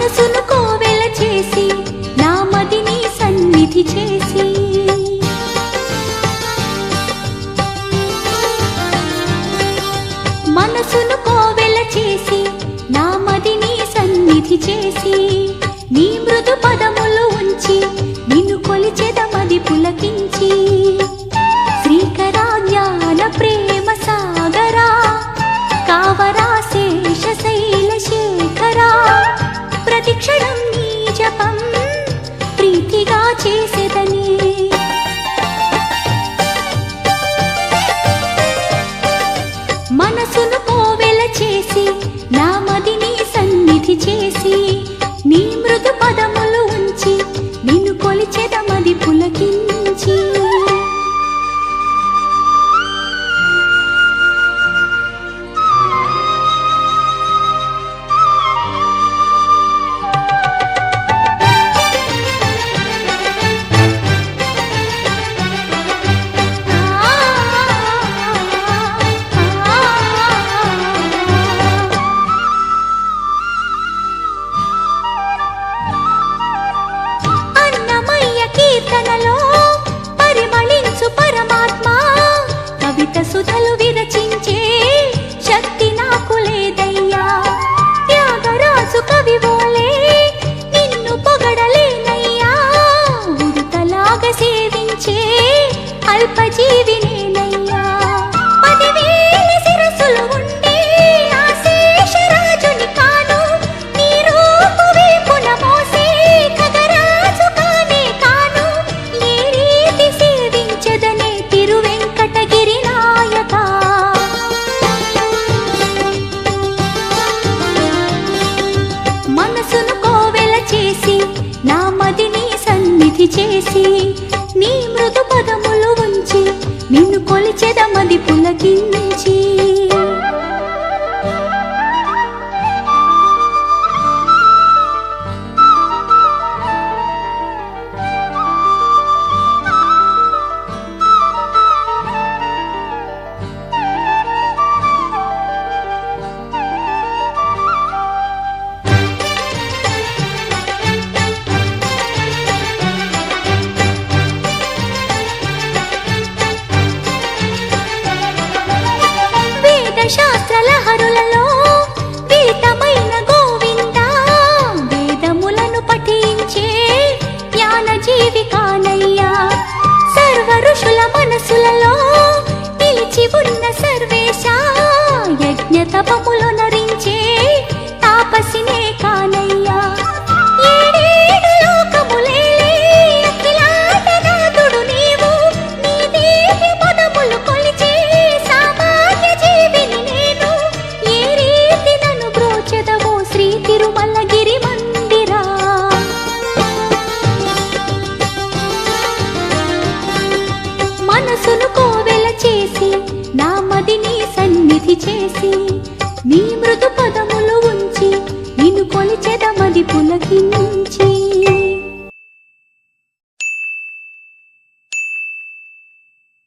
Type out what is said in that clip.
మనసును కోవెల చేసి నా మదిని సన్నిధి చేసి. మనసును కోవెల చేసి నా మదిని సన్నిధి చేసి. ప్రీతిగా చేసి కీర్తనలో పరిమళించు పరమాత్మ. కవిత సుధలు విరచించే శక్తి నాకు లేదయ్యా. త్యాగరాజు కవి ఓలే నిన్ను పొగడలేనయ్యా. ఉడతలాగ సేవించే అల్పజీవిని చేసి నీ మృదు పదములు ఉంచి నిన్ను కొలిచెదమది పులకించి. হারুলাল చేసి నీ మృదు పదములు ఉంచి నిన్ను కొలిచేదమది పులకి నుంచి